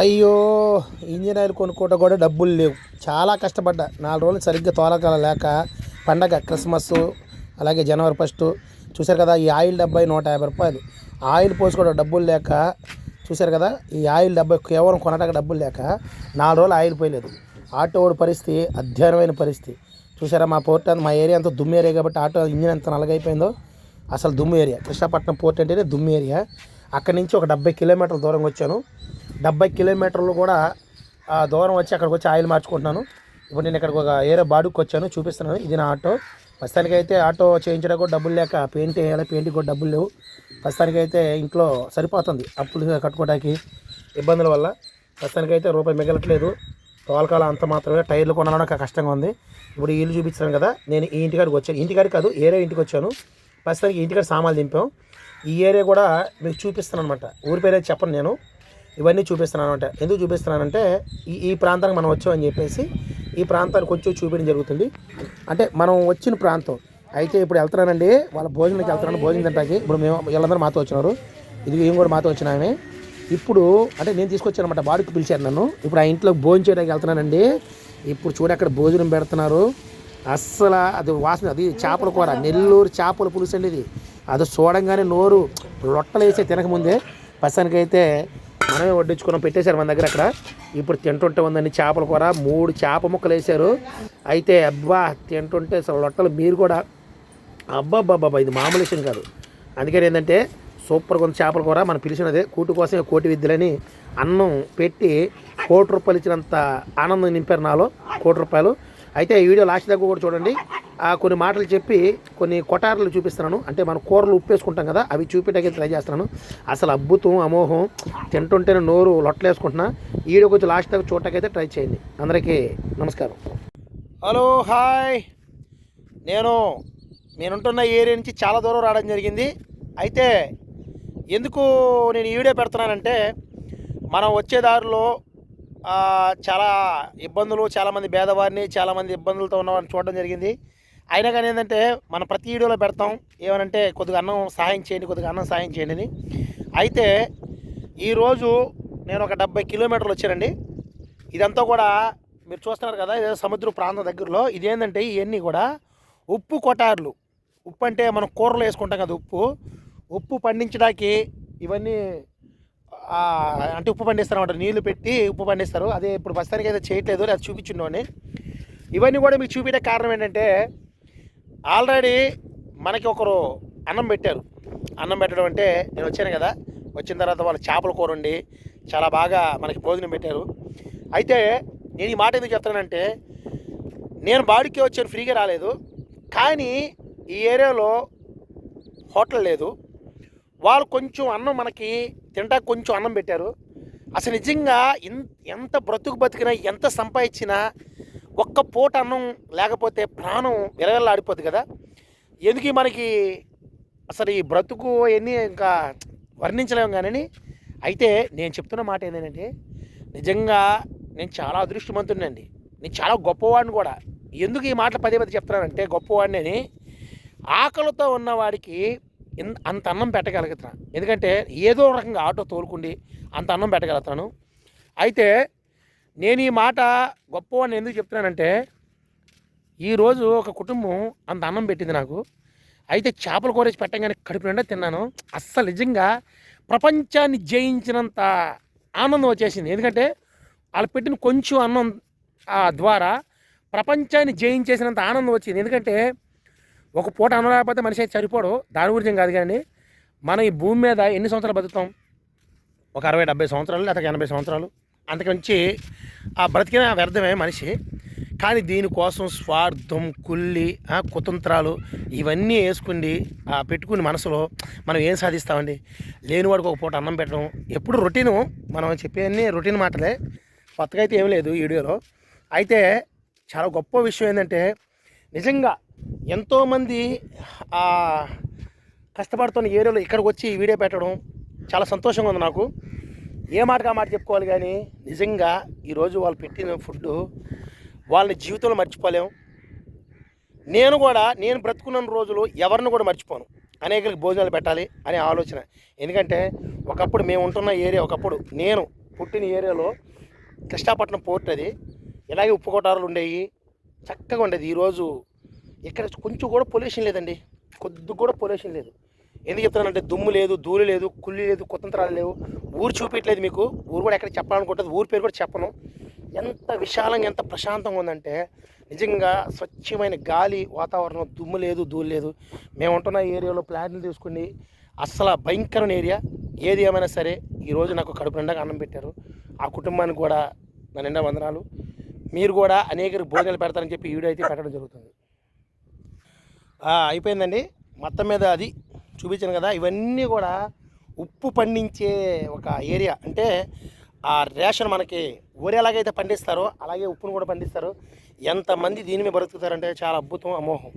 అయ్యో engine oil కొనుక్కోవటం కూడా డబ్బులు లేవు. చాలా కష్టపడ్డా. నాలుగు రోజులు సరిగ్గా తోలకాల లేక పండగ క్రిస్మస్ అలాగే జనవరి ఫస్ట్ చూశారు కదా ఈ ఆయిల్ డబ్బై నూట యాభై రూపాయలు. ఆయిల్ పోసుకోవడం డబ్బులు లేక చూశారు కదా ఈ ఆయిల్ డబ్బై కేవలం కొనడానికి డబ్బులు లేక నాలుగు రోజులు ఆయిల్ పోయలేదు. ఆటో వాడి పరిస్థితి అధ్యయనమైన పరిస్థితి. చూసారా మా పోర్ట్ మా ఏరియా అంతా దుమ్ము ఏరియా కాబట్టి ఆటో ఇంజిన్ ఎంత నలగైపోయిందో అసలు దుమ్ము ఏరియా. కృష్ణపట్నం పోర్ట్ అంటేనే దుమ్ము ఏరియా. అక్కడి నుంచి ఒక డెబ్బై కిలోమీటర్ల దూరంగా వచ్చాను. డెబ్బై కిలోమీటర్లు కూడా దూరం వచ్చి అక్కడికి వచ్చి ఆయిల్ మార్చుకుంటున్నాను. ఇప్పుడు నేను ఇక్కడికి ఒక ఏరే బాడుకు వచ్చాను చూపిస్తున్నాను. ఇది నా ఆటో. ప్రస్తుతానికి అయితే ఆటో చేయించడానికి కూడా డబ్బులు లేక పెయింట్ వేయాలి పెయింట్కి కూడా డబ్బులు లేవు. ప్రస్తుతానికి అయితే ఇంట్లో సరిపోతుంది అప్పులు కట్టుకోవడానికి ఇబ్బందుల వల్ల. ప్రస్తుతానికి అయితే రూపాయి మిగలట్లేదు. తోలకాల అంత మాత్రమే టైర్లు కొనడానికి కష్టంగా ఉంది. ఇప్పుడు ఇల్లు చూపించాను కదా నేను ఈ ఇంటికాడికి వచ్చాను. ఇంటికాడికి కాదు ఏరే ఇంటికి వచ్చాను. ప్రస్తుతానికి ఇంటికాడ సామాన్లు దింపాం. ఈ ఏరియా కూడా మీకు చూపిస్తాను అనమాట ఊరి పేరు చెప్పను నేను. ఇవన్నీ చూపిస్తున్నాను అనమాట ఎందుకు చూపిస్తున్నానంటే ఈ ఈ ప్రాంతానికి మనం వచ్చామని చెప్పేసి ఈ ప్రాంతానికి కొంచెం చూపించడం జరుగుతుంది. అంటే మనం వచ్చిన ప్రాంతం. అయితే ఇప్పుడు వెళ్తున్నానండి వాళ్ళ భోజనానికి వెళ్తున్నాను భోజనం తింటాకి ఇప్పుడు మేము వీళ్ళందరూ మాతో వచ్చినారు. ఇది ఏం కూడా మాతో వచ్చినామే ఇప్పుడు అంటే నేను తీసుకొచ్చానమాట అనమాట పిలిచాను పిలిచారు నన్ను. ఇప్పుడు ఆ ఇంట్లో భోజనం చేయడానికి వెళ్తున్నానండి. ఇప్పుడు చూడ అక్కడ భోజనం పెడుతున్నారు. అస్సలు అది వాసన అది చేపల కూర నెల్లూరు చేపల పులుసు అండి ఇది. అది చూడంగానే నోరు రొట్టలు వేసే తినకముందే. ప్రస్తుతానికైతే మనమే వడ్డించుకున్నాం పెట్టేశారు మన దగ్గర అక్కడ. ఇప్పుడు తింటుంటే ఉందండి చేపల కూర. మూడు చేప ముక్కలు వేశారు. అయితే అబ్బా తింటుంటే అసలు లొట్టలు మీరు కూడా. అబ్బాబ్బాబ్బా ఇది మామూలు విషయం కాదు. అందుకని ఏంటంటే సూపర్గా ఉంది చేపల కూర. మనం పిలిచినదే కూటు కోసం కోటి విద్యలని అన్నం పెట్టి కోటి రూపాయలు ఇచ్చినంత ఆనందం నింపారు నాలో కోటి రూపాయలు. అయితే ఈ వీడియో లాస్ట్ దగ్గర కూడా చూడండి. కొన్ని మాటలు చెప్పి కొన్ని కొటార్లు చూపిస్తున్నాను. అంటే మన కూరలు ఉప్పేసుకుంటాం కదా అవి చూపించడానికి ట్రై చేస్తున్నాను. అసలు అద్భుతం అమోహం తింటుంటేనే నోరు లొట్టలేసుకుంటున్నా. వీడియో కొంచెం లాస్ట్ దాకా చూడటాకైతే ట్రై చేయండి. అందరికీ నమస్కారం. Hello hi. నేను నేనుంటున్న ఏరియా నుంచి చాలా దూరం రావడం జరిగింది. అయితే ఎందుకు నేను ఈ వీడియో పెడుతున్నానంటే మనం వచ్చే దారిలో చాలా ఇబ్బందులు చాలామంది పేదవారిని చాలామంది ఇబ్బందులతో ఉన్నవారిని చూడడం జరిగింది. అయినా కానీ ఏంటంటే మనం ప్రతి వీడియోలో పెడతాం. ఏమనంటే కొద్దిగా అన్నం సహాయం చేయండి కొద్దిగా అన్నం సహాయం చేయండి అని. అయితే ఈరోజు నేను ఒక డెబ్బై కిలోమీటర్లు వచ్చానండి. ఇదంతా కూడా మీరు చూస్తున్నారు కదా ఇదే సముద్ర ప్రాంతం దగ్గరలో. ఇదేంటంటే ఇవన్నీ కూడా ఉప్పు కొటార్లు. ఉప్పు అంటే మనం కూరలో వేసుకుంటాం కదా ఉప్పు. ఉప్పు పండించడానికి ఇవన్నీ అంటే ఉప్పు పండిస్తారు నీళ్ళు నీళ్ళు పెట్టి ఉప్పు పండిస్తారు. అదే ఇప్పుడు ప్రస్తుతానికి అయితే చేయట్లేదు అది చూపించుండోని ఇవన్నీ కూడా మీకు చూపించే కారణం ఏంటంటే ఆల్రెడీ మనకి ఒకరు అన్నం పెట్టారు. అన్నం పెట్టడం అంటే నేను వచ్చాను కదా వచ్చిన తర్వాత వాళ్ళు చేపల కూరండి చాలా బాగా మనకి భోజనం పెట్టారు. అయితే నేను ఈ మాట ఎందుకు చెప్తానంటే నేను బాడికి వచ్చాను ఫ్రీగా రాలేదు. కానీ ఈ ఏరియాలో హోటల్ లేదు. వాళ్ళు కొంచెం అన్నం మనకి తింటా కొంచెం అన్నం పెట్టారు. అసలు నిజంగా ఇన్ ఎంత బ్రతుకు బతికినా ఎంత సంపాదించినా ఒక్క పూట అన్నం లేకపోతే ప్రాణం విరగల్లాడిపోద్ది కదా? ఎందుకు మనకి అసలు ఈ బ్రతుకు అవన్నీ ఇంకా వర్ణించలేము కానీ అయితే నేను చెప్తున్న మాట ఏంటంటే నిజంగా నేను చాలా అదృష్టవంతుడినండి. నేను చాలా గొప్పవాడిని కూడా. ఎందుకు ఈ మాటలు పదే పదే చెప్తున్నానంటే గొప్పవాడిని అని ఆకలితో ఉన్నవాడికి అంత అన్నం పెట్టగలుగుతున్నాను ఎందుకంటే ఏదో రకంగా ఆటో తోలుకుండి అంత అన్నం పెట్టగలుగుతాను అయితే నేను ఈ మాట గొప్పవాడిని ఎందుకు చెప్తున్నానంటే ఈరోజు ఒక కుటుంబం అంత అన్నం పెట్టింది నాకు. అయితే చేపల కూరేసి పెట్టగానే కడుపు నిండా తిన్నాను. అస్సలు నిజంగా ప్రపంచాన్ని జయించినంత ఆనందం వచ్చేసింది. ఎందుకంటే వాళ్ళు పెట్టిన కొంచెం అన్నం ద్వారా ప్రపంచాన్ని జయించేసినంత ఆనందం వచ్చింది. ఎందుకంటే ఒక పూట అన్నం లేకపోతే మనిషి అయితే సరిపోడు. దాని గురించి కాదు కానీ మనం ఈ భూమి మీద ఎన్ని సంవత్సరాలు బతుకుతాం? ఒక అరవై డెబ్బై సంవత్సరాలు లేకపోతే ఎనభై సంవత్సరాలు? అంతకుమించి ఆ బ్రతికిన వ్యర్థమే మనిషి. కానీ దీనికోసం స్వార్థం కుల్లి కుతంత్రాలు ఇవన్నీ వేసుకుని ఆ, పెట్టుకుని మనసులో మనం ఏం సాధిస్తామండి? లేనివాడికి ఒక పూట అన్నం పెట్టడం. ఎప్పుడు రొటీను మనం చెప్పేవన్నీ రొటీన్ మాటలే. కొత్తగా అయితే ఏం లేదు ఈ వీడియోలో. అయితే చాలా గొప్ప విషయం ఏంటంటే నిజంగా ఎంతోమంది కష్టపడుతున్న ఏరియాలో ఇక్కడికి వచ్చి ఈ వీడియో పెట్టడం చాలా సంతోషంగా ఉంది నాకు. ఏ మాటగా మాట చెప్పుకోవాలి కానీ నిజంగా ఈరోజు వాళ్ళు పెట్టిన ఫుడ్ వాళ్ళని జీవితంలో మర్చిపోలేం నేను కూడా నేను బ్రతుకున్న రోజులు ఎవరిని కూడా మర్చిపోను. అనేకలకు భోజనాలు పెట్టాలి అనే ఆలోచన. ఎందుకంటే ఒకప్పుడు మేము ఉంటున్న ఏరియా ఒకప్పుడు నేను పుట్టిన ఏరియాలో కృష్ణాపట్నం పోర్ట్ అది. ఇలాగే ఉప్పు కొట్టారులు ఉండేవి. చక్కగా ఉండేది. ఈరోజు ఇక్కడ కొంచెం కూడా పొల్యూషన్ లేదండి. కొద్ది కూడా పొల్యూషన్ లేదు. ఎందుకు చెప్తున్నానంటే దుమ్ము లేదు ధూళి లేదు కుళ్ళి లేదు కుతంత్రాలు లేవు. ఊరు చూపించలేదు మీకు. ఊరు కూడా ఎక్కడ చెప్పాలనుకుంటుంది ఊరు పేరు కూడా చెప్పను. ఎంత విశాలంగా ఎంత ప్రశాంతంగా ఉందంటే నిజంగా స్వచ్ఛమైన గాలి వాతావరణం దుమ్ము లేదు ధూళి లేదు. మేము ఉంటున్న ఏరియాలో ప్లాట్లు తీసుకుని అస్సలు భయంకరమైన ఏరియా. ఏది ఏమైనా సరే ఈరోజు నాకు కడుపు నిండా అన్నం పెట్టారు. ఆ కుటుంబానికి కూడా నా నిండా వందనాలు. మీరు కూడా అనేకరు భోజనాలు పెడతారని చెప్పి వీడియో అయితే పెట్టడం జరుగుతుంది. అయిపోయిందండి. మొత్తం మీద అది చూపించాను కదా ఇవన్నీ కూడా ఉప్పు పండించే ఒక ఏరియా. అంటే ఆ రేషన్ మనకి ఊరే ఎలాగైతే పండిస్తారో అలాగే ఉప్పును కూడా పండిస్తారు. ఎంతమంది దీని మీద బ్రతుకుతారంటే చాలా అద్భుతం అమోహం